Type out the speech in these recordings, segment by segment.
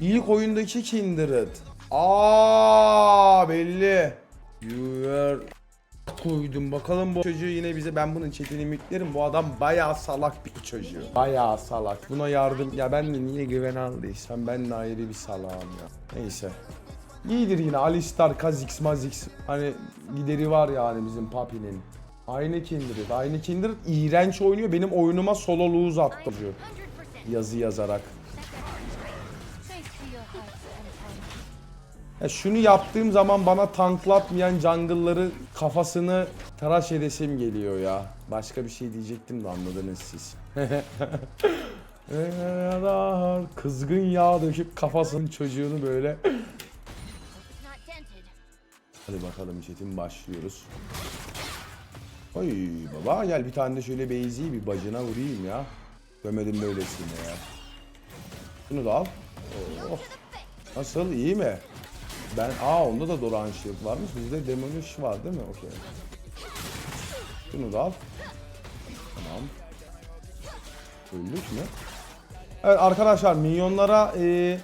İlk oyundaki Kindred. Aa belli. Were koydum. Bakalım bu çocuğu yine bize ben bunun chatini müklerim. Bu adam bayağı salak bir çocuğu. Bayağı salak. Buna yardım ya ben de niye güven aldıysam ben de ayrı bir salağım ya. Neyse. İyidir yine Alistar, Kha'Zix, Mazix. Hani gideri var yani bizim Papi'nin. Aynı Kindred. Aynı Kindred iğrenç oynuyor. Benim oyunuma solo lose attı. çocuğu. 100% Yazı yazarak. Ya şunu yaptığım zaman bana tanklatmayan jungle'ları kafasını tıraş edesim geliyor ya. Başka bir şey diyecektim de anladınız siz. Kızgın yağ döküp kafasının çocuğunu böyle. Hadi bakalım çetin başlıyoruz. Oy baba gel bir tane de şöyle beyzi bir bacına vurayım ya. Gömedim böylesine ya. Şunu da al. Oh. Nasıl iyi mi? Ben aa onda da Doran Shield varmış. Bizde Demolish var değil mi? Okey. Şunu da al. Tamam. Öldük mü? Evet arkadaşlar minyonlara e,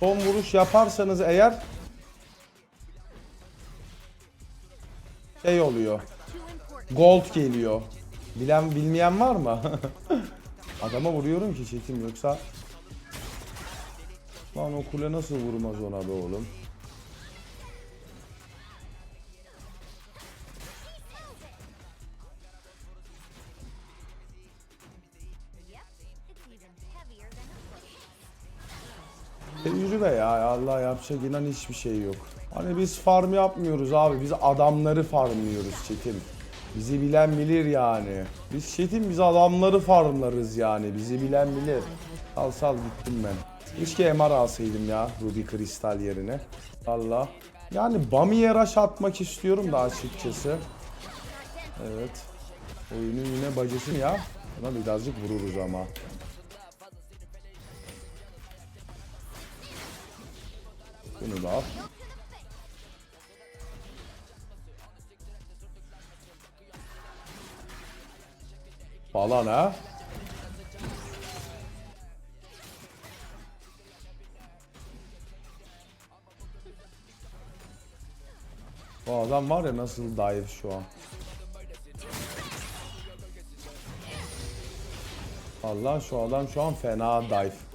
son vuruş yaparsanız eğer şey oluyor. Gold geliyor. Bilen bilmeyen var mı? Adama vuruyorum ki çetim yoksa Lan o kule nasıl vurmaz ona be oğlum? A foot. Tecrübe ya Allah yapacak inan hiçbir şey yok. Hani biz farm yapmıyoruz abi biz adamları farmlıyoruz çetim. Bizi bilen bilir yani. Biz çetim biz adamları farmlarız yani bizi bilen bilir. Sal sal gittim ben. Keşke MR alsaydım ya Ruby Kristal yerine. Allah. Yani Bami'ye rush atmak istiyorum da açıkçası. Evet. Oyunun yine bacısı ya. Buna birazcık vururuz ama. Bunu da al. Falan ha. Bu adam var ya nasıl dive şu an. Allah şu adam şu an fena dive.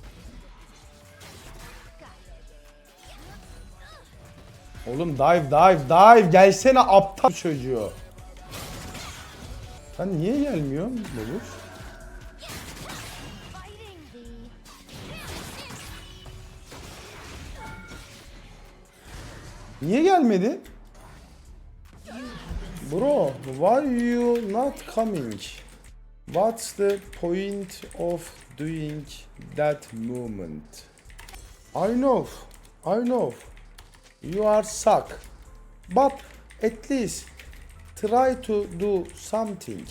Oğlum dive dive dive gelsene aptal çocuğu. Sen niye? Fighting thee. Niye gelmedi? Bro, why you not coming? What's the point of doing that movement? I know, I know. You are suck. But at least try to do something.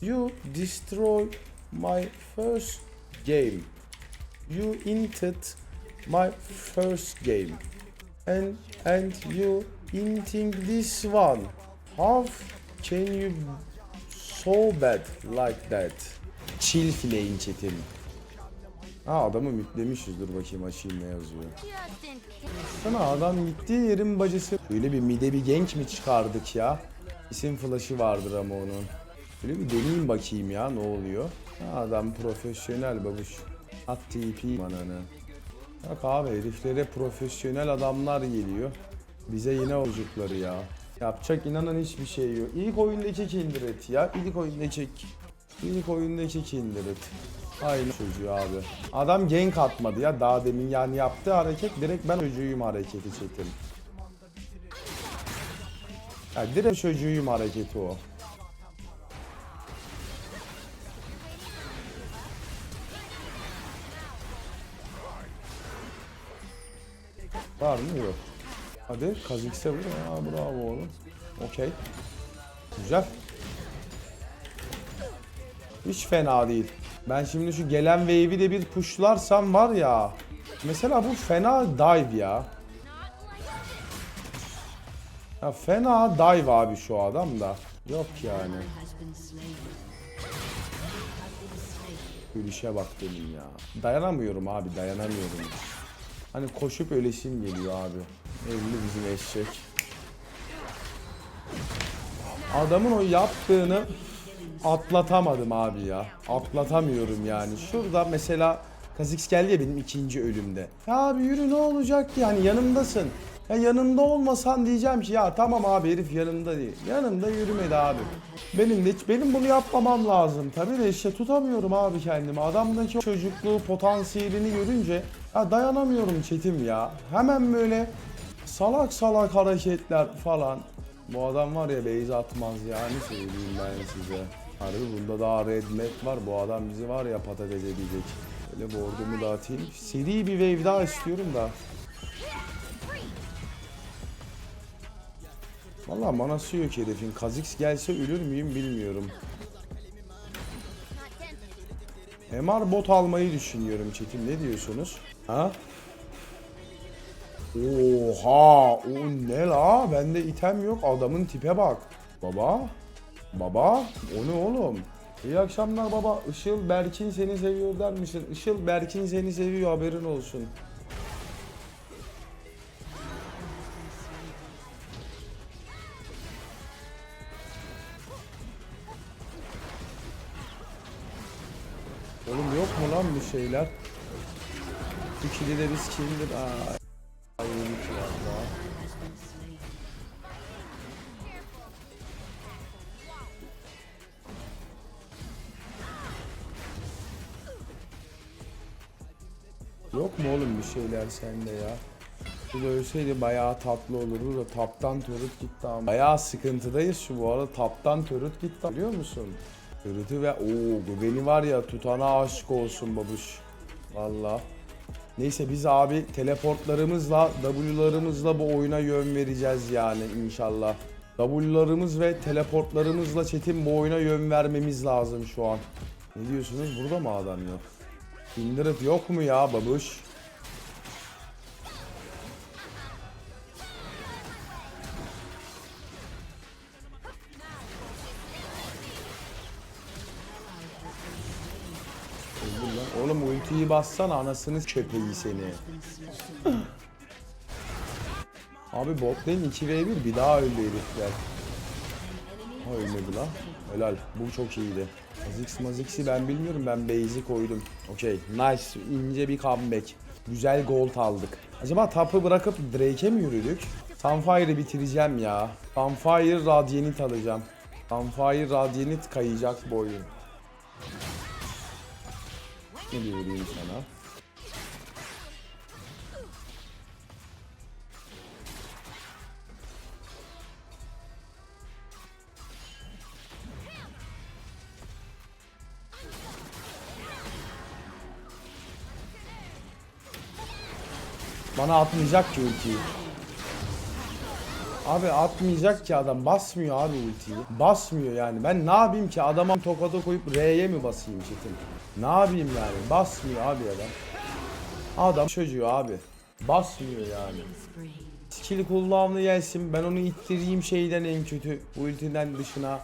You destroy my first game. You entered my first game. And and you eating this one. How can you so bad like that? Chill fileyin çetin. Ha adamı müklemişiz dur bakayım açayım ne yazıyor. Sana adam gittiği yerin bacısı. Böyle bir mide bir genç mi çıkardık ya? İsim flash'ı vardır ama onun. Böyle bir deneyeyim bakayım ya ne oluyor. Ha, adam profesyonel babuş. At TP mananı. Bak abi heriflere profesyonel adamlar geliyor. Bize yine çocukları ya. Yapacak inanın hiçbir şey yok. İlk oyundaki Kindred ya. İlk oyundaki İlk oyundaki Kindred. Aynı çocuğu abi. Adam gank atmadı ya daha demin yani yaptığı hareket direkt ben çocuğuyum hareketi çetin. Ya direkt çocuğuyum hareketi o. Var mı? Yok. Hadi Kazikse vur. Aa, bravo oğlum. Okey. Güzel. Hiç fena değil. Ben şimdi şu gelen wave'i de bir pushlarsam var ya. Mesela bu fena dive ya. Ya fena dive abi şu adam da. Yok yani. Gülüşe bak benim ya. Dayanamıyorum abi dayanamıyorum. Hani koşup ölesim geliyor abi. Elli bizim eşek. Adamın o yaptığını atlatamadım abi ya. Atlatamıyorum yani. Şurada mesela Kazix geldi ya benim ikinci ölümde. Ya abi yürü ne olacak ki yani yanımdasın. Ya yanımda olmasan diyeceğim ki ya tamam abi herif yanımda değil. Yanımda yürümedi abi. Benim de benim bunu yapmamam lazım. Tabii de işte tutamıyorum abi kendimi. Adamdaki çocukluğu potansiyelini görünce ya dayanamıyorum çetim ya. Hemen böyle salak salak hareketler falan. Bu adam var ya beyz atmaz yani söyleyeyim ben size. Harbi bunda daha red map var. Bu adam bizi var ya patates edecek. Böyle bordumu dağıtayım. Seri bir wave daha istiyorum da. Valla manası yok herifin. Kazix gelse ölür müyüm bilmiyorum. MR bot almayı düşünüyorum Çetin. Ne diyorsunuz? Ha? Oha! O ne la? Bende item yok. Adamın tipe bak. Baba? Baba? O ne oğlum? İyi akşamlar baba. Işıl Berkin seni seviyor der misin? Işıl Berkin seni seviyor haberin olsun. Oğlum yok mu lan bir şeyler? İkili de biz kimdir? Aa, Ay Yok mu oğlum bir şeyler sende ya? Bu da ölseydi bayağı tatlı olurdu da taptan törüt gitti ama. Bayağı sıkıntıdayız şu bu arada taptan törüt gitti biliyor musun? Törütü ve ooo bu beni var ya tutana aşık olsun babuş. Valla. Neyse biz abi teleportlarımızla, W'larımızla bu oyuna yön vereceğiz yani inşallah. W'larımız ve teleportlarımızla Çetin bu oyuna yön vermemiz lazım şu an. Ne diyorsunuz? Burada mı adam yok? Kindred yok mu ya babuş? Oğlum ultiyi bassana anasını köpeği seni. Abi bot lane 2v1 bir daha öldü herifler. Ha ölmedi lan. Helal. Bu çok iyiydi. Azix mazix'i ben bilmiyorum. Ben base'i koydum. Okey. Nice. ince bir comeback. Güzel gold aldık. Acaba tapı bırakıp Drake'e mi yürüdük? Sunfire'ı bitireceğim ya. Sunfire Radiant alacağım. Sunfire Radiant kayacak bu oyun. Ne diyorum sana? Bana atmayacak ki ultiyi. Abi atmayacak ki adam basmıyor abi ultiyi. Basmıyor yani. Ben ne yapayım ki adama tokada koyup R'ye mi basayım çetin? Ne yapayım yani? Basmıyor abi adam. Adam çocuğu abi. Basmıyor yani. Skill cooldown'ı gelsin. Ben onu ittireyim şeyden en kötü. Ultiden dışına.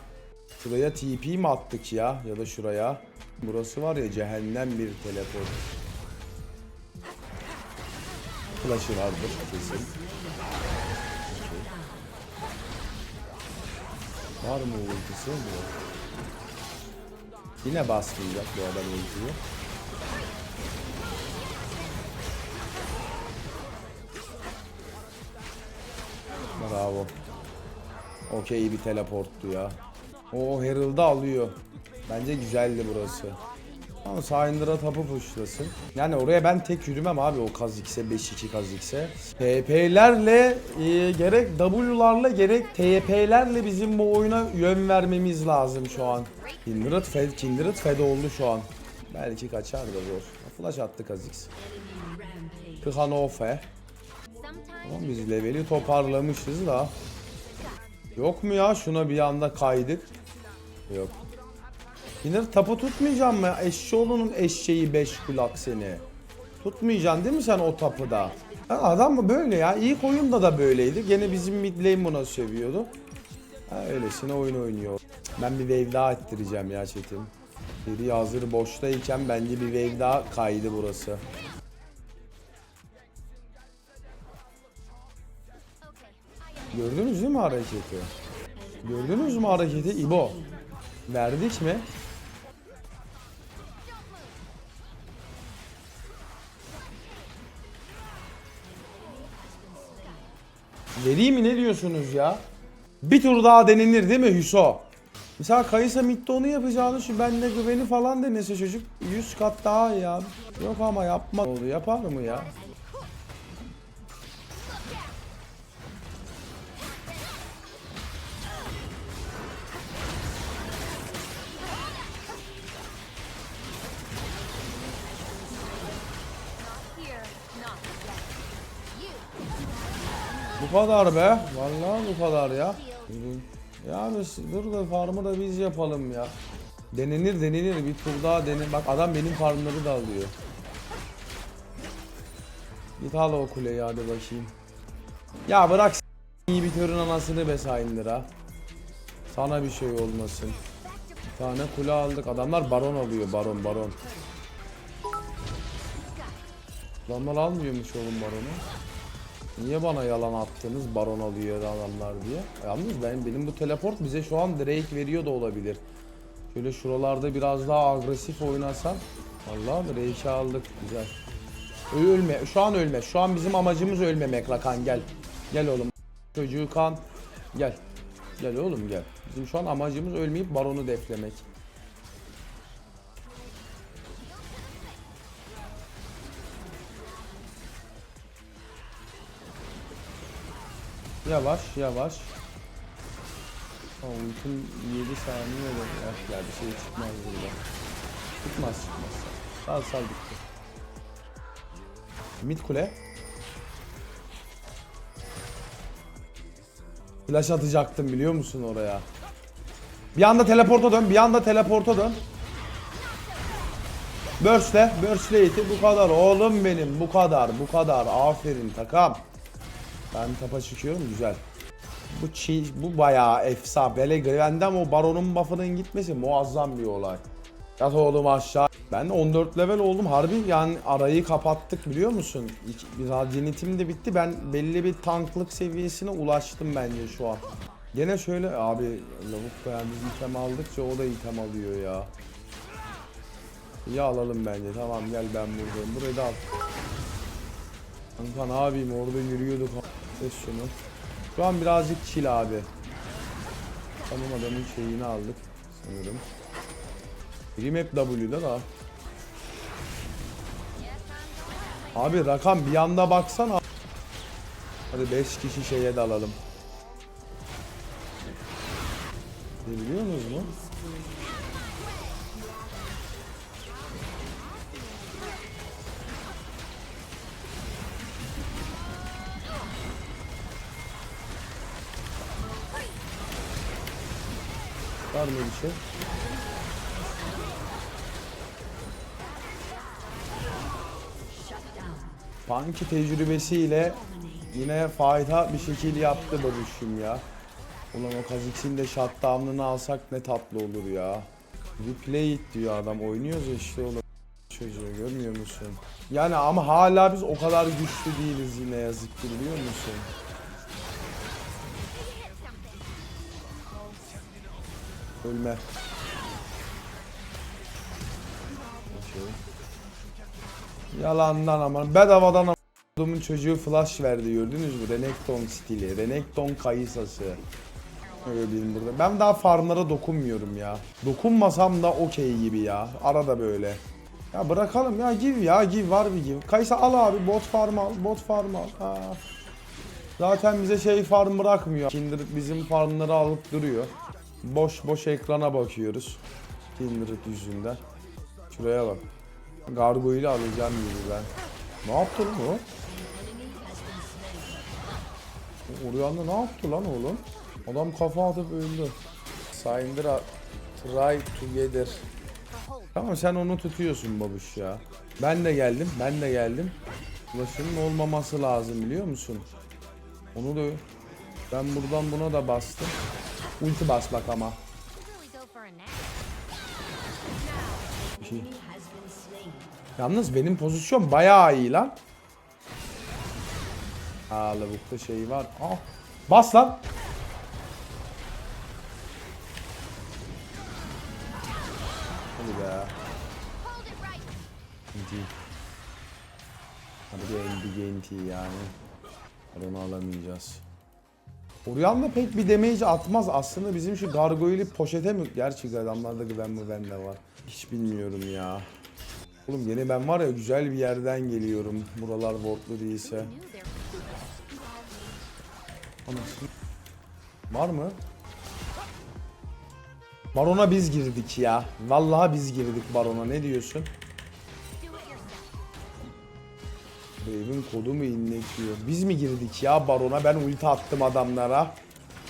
Şuraya TP mi attık ya? Ya da şuraya. Burası var ya cehennem bir teleport. Flash'ı vardır kesin. Var mı ultisi? Yok. Yine basmayacak bu adam ultiyi. Bravo. Okey bir teleporttu ya. O Herald'ı alıyor. Bence güzeldi burası. Ama Syndra tapı pushlasın. Yani oraya ben tek yürümem abi o Kha'Zix'e 5-2 Kha'Zix'e. TP'lerle e, gerek W'larla gerek TP'lerle bizim bu oyuna yön vermemiz lazım şu an. Kindred fed, Kindred fed oldu şu an. Belki kaçar da zor. Flash attı Kha'Zix. Kıhanofe. Tamam biz leveli toparlamışız da. Yok mu ya şuna bir anda kaydık. Yok. Sinir tapu tutmayacağım mı? Eşşoğlu'nun eşeği beş kulak seni. Tutmayacaksın değil mi sen o tapıda? Ha, adam mı böyle ya? İlk oyunda da böyleydi. Gene bizim mid lane buna sövüyordu. Ha, öylesine oyun oynuyor. Ben bir wave daha ettireceğim ya Çetin. Biri hazır boştayken bence bir wave daha kaydı burası. Gördünüz değil mi hareketi? Gördünüz mü hareketi İbo? Verdik mi? Vereyim mi ne diyorsunuz ya? Bir tur daha denenir değil mi Hüso? Mesela Kayısa Mid'de onu yapacağını şu benle güveni falan denese çocuk 100 kat daha abi. Yok ama yapma oldu yapar mı ya? Bu kadar be. Vallahi bu kadar ya. Ya biz dur da farmı da biz yapalım ya. Denenir denenir bir tur daha denen. Bak adam benim farmları da alıyor. Git al o kuleyi hadi bakayım. Ya bırak iyi bir törün anasını be Sayındır Sana bir şey olmasın. Bir tane kule aldık. Adamlar baron alıyor baron baron. Adamlar almıyormuş oğlum baronu. Niye bana yalan attınız baron alıyor adamlar diye. Yalnız ben benim bu teleport bize şu an Drake veriyor da olabilir. Şöyle şuralarda biraz daha agresif oynasam. Allah Drake'i aldık güzel. Ölme şu an ölme. Şu an bizim amacımız ölmemek Rakan gel. Gel oğlum. Çocuğu kan. Gel. Gel oğlum gel. Bizim şu an amacımız ölmeyip baronu deflemek. Yavaş yavaş. O ultim 7 saniye olur. Ya, bir şey çıkmaz burada. Çıkmaz çıkmaz. Sal sal bitti. Mid kule. Flash atacaktım biliyor musun oraya? Bir anda teleporta dön, bir anda teleporta dön. Burst'le, burst'le bu kadar oğlum benim bu kadar bu kadar aferin takam. Ben tapa çıkıyorum güzel. Bu çiğ, bu bayağı efsane. Böyle Greven'den o baronun buff'ının gitmesi muazzam bir olay. Yat oğlum aşağı. Ben de 14 level oldum. Harbi yani arayı kapattık biliyor musun? Radiyanitim de bitti. Ben belli bir tanklık seviyesine ulaştım bence şu an. Gene şöyle abi lavuk biz item aldıkça o da item alıyor ya. İyi alalım bence. Tamam gel ben buradayım. Burayı da al. Kanka ne yapayım orada yürüyorduk. Ses şunu. Şu an birazcık chill abi. Tamam adamın şeyini aldık sanırım. Hep W'da da. Abi rakam bir anda baksana. Hadi 5 kişi şeye dalalım. Ne biliyorsunuz mu? Var mı bir şey? Punky tecrübesiyle yine fayda bir şekil yaptı babuşum ya. Ulan o Kazix'in de shutdown'ını alsak ne tatlı olur ya. Replay it diyor adam. Oynuyoruz ya işte oğlum. Çocuğu görmüyor musun? Yani ama hala biz o kadar güçlü değiliz yine yazık ki biliyor musun? Ölme. Yalandan ama bedavadan Adamın çocuğu flash verdi gördünüz mü? Renekton stili, Renekton kayısası. Öyle diyeyim burada. Ben daha farmlara dokunmuyorum ya. Dokunmasam da okey gibi ya. Arada böyle. Ya bırakalım ya give ya give var bir give. Kaysa al abi bot farm al, bot farm al. Ha. Zaten bize şey farm bırakmıyor. Kindred bizim farmları alıp duruyor. Boş boş ekrana bakıyoruz. Kindred yüzünden. Şuraya bak. Gargoyle'i alacağım gibi ben. Ne yaptı lan o? O Orianna ne yaptı lan oğlum? Adam kafa atıp öldü. Syndra try together. Tamam sen onu tutuyorsun babuş ya. Ben de geldim, ben de geldim. Ulaşımın olmaması lazım biliyor musun? Onu da ben buradan buna da bastım. Ulti bas bak ama. şey. Yalnız benim pozisyon bayağı iyi lan. Aa lavukta şey var. Ah. Bas lan. Hadi be. Hadi bir NT yani. Onu alamayacağız. Orianna pek bir damage atmaz. Aslında bizim şu gargoyle'i poşete mi? Gerçi adamlarda güven mi bende var. Hiç bilmiyorum ya. Oğlum yine ben var ya güzel bir yerden geliyorum. Buralar wardlu değilse. Anasını. Var mı? Barona biz girdik ya. Vallahi biz girdik Barona. Ne diyorsun? Raven kodu mu inletiyor? Biz mi girdik ya Baron'a? Ben ulti attım adamlara.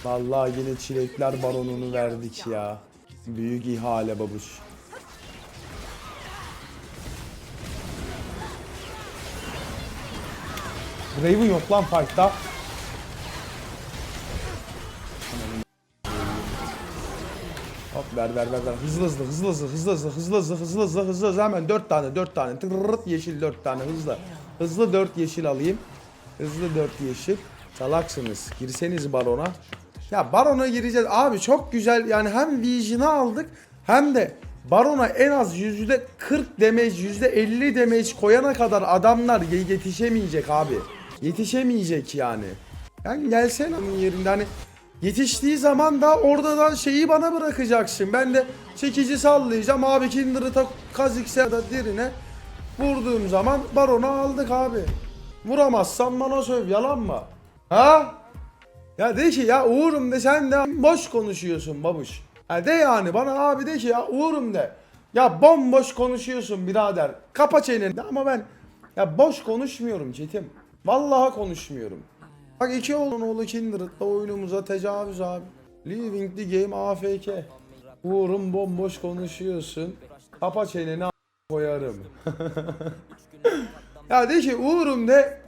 Vallahi yine çilekler Baron'unu verdik ya. Büyük ihale babuş. Raven yok lan fight'ta. Hop ver ver ver ver. Hızlı hızlı hızlı hızlı hızlı hızlı hızlı hızlı hızlı hızlı hızlı hemen 4 tane 4 tane. Tırırırt yeşil 4 tane hızlı. Hızlı 4 yeşil alayım. Hızlı 4 yeşil. Salaksınız. Girseniz barona. Ya barona gireceğiz. Abi çok güzel yani hem Vision'ı aldık hem de barona en az %40 damage %50 damage koyana kadar adamlar ye- yetişemeyecek abi. Yetişemeyecek yani. Yani gelsene onun yerinde hani Yetiştiği zaman da oradan şeyi bana bırakacaksın. Ben de çekici sallayacağım. Abi Kindred'a ta Kha'Zix'e ya da dirine vurduğum zaman Baron'u aldık abi. Vuramazsan bana söv yalan mı? Ha? Ya de ki ya Uğur'um de sen de boş konuşuyorsun babuş. Ha de yani bana abi de ki ya Uğur'um de. Ya bomboş konuşuyorsun birader. Kapa çeneni ama ben ya boş konuşmuyorum Çetim. Vallahi konuşmuyorum. Bak iki oğlun oğlu Kindred'la oyunumuza tecavüz abi. Leaving the game AFK. Uğur'um bomboş konuşuyorsun. Kapa çeneni koyarım. ya de ki Uğur'um de